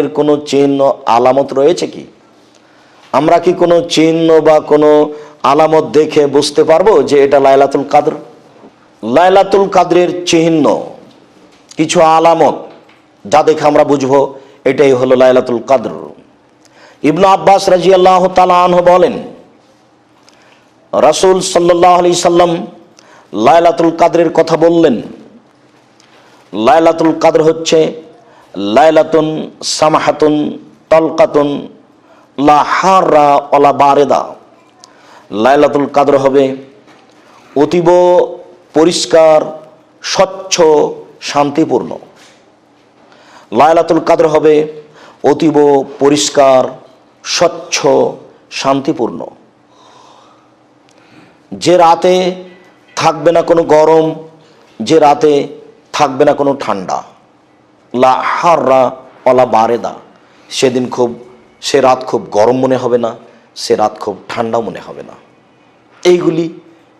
এর কোনো চিহ্ন আলামত রয়েছে কি? আমরা কি কোনো চিহ্ন বা কোনো আলামত দেখে বুঝতে পারব যে এটা লাইলাতুল কাদর? লাইলাতুল কাদরের চিহ্ন, কিছু আলামত যা দেখে আমরা বুঝব এটাই হলো লাইলাতুল কাদর। ইবনু আব্বাস রাজি আল্লাহ তালাহ বলেন, রাসুল সাল্লাহ আলি সাল্লাম লাইলাতুল কাদরের কথা বললেন। লাইলাতুল কাদর হচ্ছে লাইলাতুন সামাহাতুন তলকাতুন লাহারা অলা বারেদা। লাইলাতুল কাদর হবে অতীব পরিষ্কার, স্বচ্ছ, শান্তিপূর্ণ। লায়লাতুল কাদর হবে অতীব পরিষ্কার, স্বচ্ছ, শান্তিপূর্ণ। যে রাতে থাকবে না কোনো গরম, যে রাতে থাকবে না কোনো ঠান্ডা। লা হাররা অলা বারেদা। সেদিন খুব, সে রাত খুব গরম মনে হবে না, সে রাত খুব ঠান্ডা মনে হবে না। এইগুলি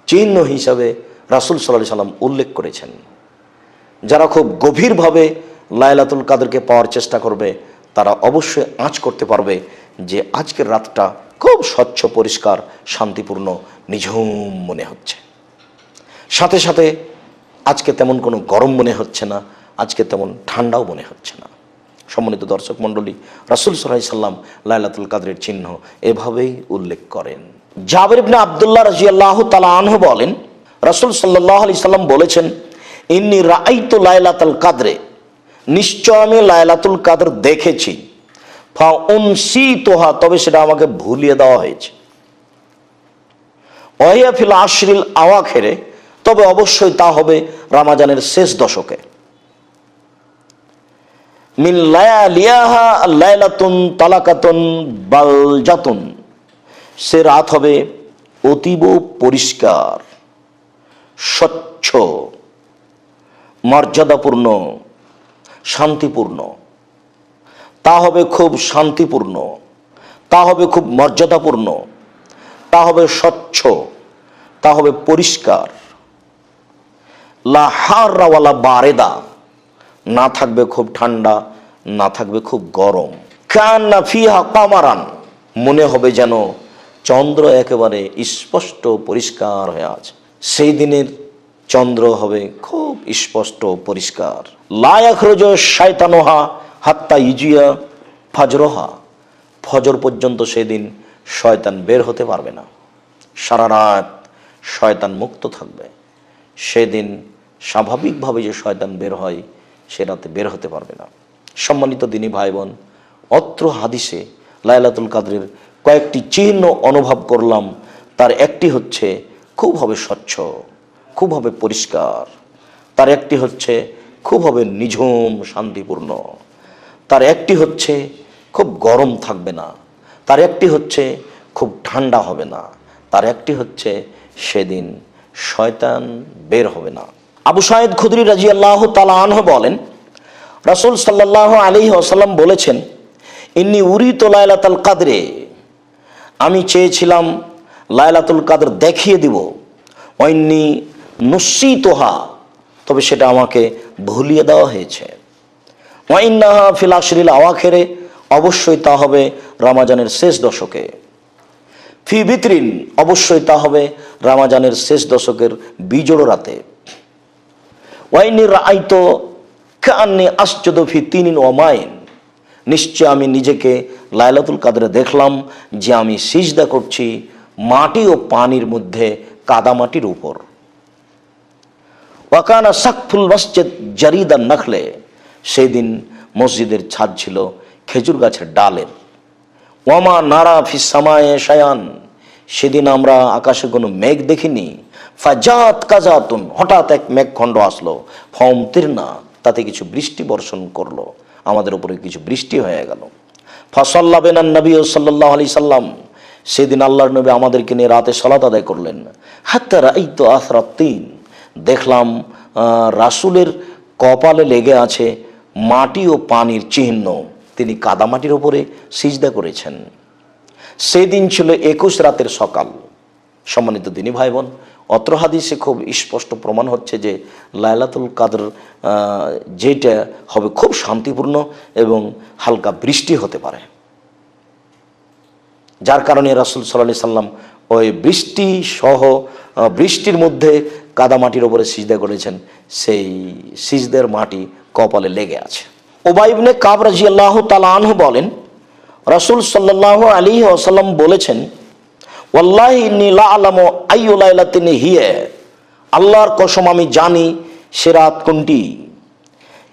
চিহ্ন হিসাবে রাসুল সাল্লাহ সাল্লাম উল্লেখ করেছেন। যারা খুব গভীরভাবে লায়লাতুল কাদেরকে পাওয়ার চেষ্টা করবে, তারা অবশ্যই আঁচ করতে পারবে যে আজকের রাতটা খুব স্বচ্ছ, পরিষ্কার, শান্তিপূর্ণ, নিঝুম মনে হচ্ছে। সাথে সাথে আজকে তেমন কোনো গরম মনে হচ্ছে না আজকে তেমন ঠান্ডাও মনে হচ্ছে না। সম্মানিত দর্শক মণ্ডলী, রাসুল সাল্লাহ সাল্লাম লাইলাতুল কাদরের চিহ্ন এভাবেই উল্লেখ করেন। জাবের ইবনে আবদুল্লাহ রাজি আল্লাহ আনহ বলেন, রাসুল সাল্লাহ আলি সাল্লাম বলেছেন, ইন্নি রাইতু লাইলাতুল কাদরে, নিশ্চয় আমি লাইলাতুল কাদর দেখেছি। তোহা তবে সেটা আমাকে ভুলিয়ে দেওয়া হয়েছে। ওয়াহিয়া ফিল আশরিল আওয়াখেরে তবে অবশ্যই তা হবে রামাজানের শেষ দশকে। বালজাতুন। সে রাত হবে অতীব পরিষ্কার, স্বচ্ছ, মর্যাদাপূর্ণ, শান্তিপূর্ণ। তা হবে খুব শান্তিপূর্ণ, তা হবে খুব মর্যাদাপূর্ণ, তা হবে স্বচ্ছ, তা হবে পরিষ্কার। লাহারাওয়ালা বারেদা, না থাকবে খুব ঠান্ডা না থাকবে খুব গরম। কান্না ফিহা কামারান, মনে হবে যেন চন্দ্র একেবারে স্পষ্ট পরিষ্কার হয়ে আছে। সেই দিনের চন্দ্র হবে খুব স্পষ্ট পরিষ্কার। লায়াখরজ শায়তানোহা হাত্তা ইজিয়া ফজরোহা। ফজর পর্যন্ত সেদিন শয়তান বের হতে পারবে না। সারা রাত শয়তান মুক্ত থাকবে। সেদিন স্বাভাবিকভাবে যে শয়তান বের হয়, সে রাতে বের হতে পারবে না। সম্মানিত দিনী ভাই বোন অত্র হাদিসে লাইলাতুল কাদরের কয়েকটি চিহ্ন অনুভব করলাম। তার একটি হচ্ছে, খুব হবে স্বচ্ছ, খুব হবে পরিষ্কার। তার একটি হচ্ছে, খুব হবে নিঝুম, শান্তিপূর্ণ। তার একটি হচ্ছে, খুব গরম থাকবে না। তার একটি হচ্ছে, খুব ঠান্ডা হবে না। তার একটি হচ্ছে, সেদিন শয়তান বের হবে না। আবু সাইদ খুদরি রাজি আল্লাহ তালাহ বলেন রাসুল সাল্লাহ আলী আসাল্লাম বলেছেন, ইন্নি উরি তো লাইলাতাল কাদরে, আমি চেয়েছিলাম লাইলাতুল কাদর দেখিয়ে দিব অন্যি নুসি তোহা তবে সেটা আমাকে ভুলিয়ে দেওয়া হয়েছে। ওয়াইন্নাহা ফিলাশরিল আওয়াখেরে অবশ্যই তা হবে রামাজানের শেষ দশকে। ফি বিতরিন অবশ্যই তা হবে রামাজানের শেষ দশকের বিজোড় রাতে। ওয়াইনি রাইতো কান্নি তিনিন ওমাইন নিশ্চয় আমি নিজেকে লাইলাতুল কাদরে দেখলাম যে আমি সিজদা করছি মাটি ও পানির মধ্যে কাদামাটির উপর। ওয়াকানা সাকফুল মসজিদ জারিদা নখলে সেই দিন মসজিদের ছাদ ছিল খেজুর গাছের ডালের। ওয়ামা নারা ফিসামায়ে শায়ান, সেদিন আমরা আকাশে কোনো মেঘ দেখিনি। ফাজাত কাজাতুন, হঠাৎ এক মেঘখণ্ড আসলো। ফম তিরনা তাতে কিছু বৃষ্টি বর্ষণ করল। আমাদের উপরে কিছু বৃষ্টি হয়ে গেল। ফসল্লা বেনান নবী সাল্লাহ আলি সাল্লাম, সেদিন আল্লাহর নবী আমাদেরকে নিয়ে রাতে সলাত আদায় করলেন। হাত্তার এই তো আথরাত্তিন দেখলাম রাসূলের কপালে লেগে আছে মাটি ও পানির চিহ্ন। তিনি কাদামাটির ওপরে সিজদা করেছেন। সেদিন ছিল একুশ রাতের সকাল। সম্মানিত দিনী ভাই বোন অত্র হাদিসে খুব স্পষ্ট প্রমাণ হচ্ছে যে লাইলাতুল কাদর যেটা হবে খুব শান্তিপূর্ণ এবং হালকা বৃষ্টি হতে পারে। যার কারণে রাসুল সাল্লাহ সাল্লাম ওই বৃষ্টি সহ বৃষ্টির মধ্যে কাদামাটির ওপরে সিজদা করেছেন। সেই সিজদের মাটি কপালে লেগে আছে। ওবাইবনে কাবরাজি আল্লাহ তালাহ বলেন, রাসুল সাল্লাহ আলী আসাল্লাম বলেছেন হিয়ে। আল্লাহর কসম আমি জানি সে রাত কোনটি?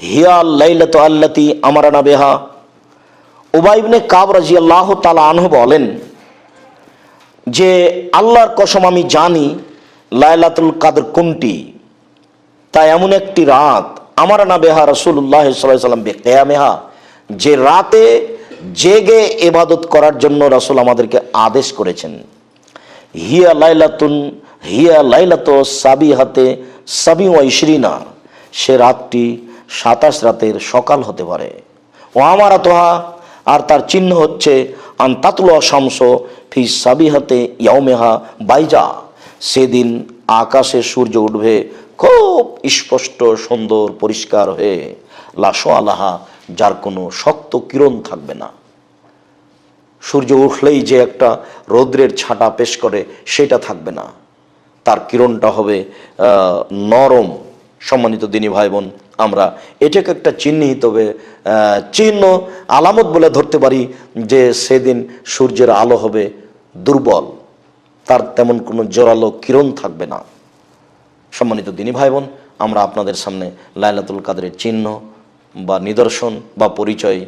হিয়া লাইলাত আল্লাতি আমারানা বেহা। উবাইবনে কাব রাজি আল্লাহ তালা আনহু বলেন যে, আল্লাহর কসম আমি জানি লাইলাতুল কাদর কোনটি? তা এমন একটি রাত আমার না বেহা রসুল্লাহ সাল্লাম বেকেয়ামেহা। যে রাতে জেগে এবাদত করার জন্য রসুল আমাদেরকে আদেশ করেছেন। হিয়া লাইলাতুন, হিয়া লাইলাত সাবি হাতে সাবি ওয়াইশরিনা সে রাতটি সাতাশ রাতের সকাল হতে পারে। ও আমার তোহা আর তার চিহ্ন হচ্ছে আন্তাতুল শামস ফি সাবি হাতে ইয়াউমেহা বাইজা। সেদিন আকাশে সূর্য উঠবে, খুব স্পষ্ট, সুন্দর, পরিষ্কার হয়ে। লাশো আলাহা যার কোনো শক্ত কিরণ থাকবে না। সূর্য উঠলেই যে একটা রৌদ্রের ছাটা পেশ করে, সেটা থাকবে না। তার কিরণটা হবে নরম। সম্মানিত দিনী ভাই বোন আমরা এটাকে একটা চিহ্নিত চিহ্ন, আলামত বলে ধরতে পারি যে সেদিন সূর্যের আলো হবে দুর্বল। তার তেমন কোনো জোরালো কিরণ থাকবে না। সম্মানিত দিনী ভাই বোন আমরা আপনাদের সামনে লাইলাতুল কাদের চিহ্ন বা নিদর্শন বা পরিচয়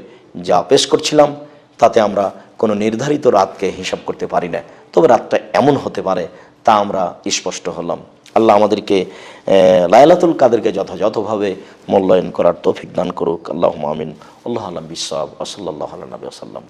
যা পেশ করছিলাম, তাতে আমরা কোনো নির্ধারিত রাতকে হিসাব করতে পারি না। তবে রাতটা এমন হতে পারে, তা আমরা স্পষ্ট হলাম। আল্লাহ আমাদেরকে লায়লাতুল কাদেরকে যথাযথভাবে মূল্যায়ন করার তৌফিক দান করুক। আল্লাহ মামিন আল্লাহ আলম বিশ্বাব আসাল্লাহ নবী আসাল্লাম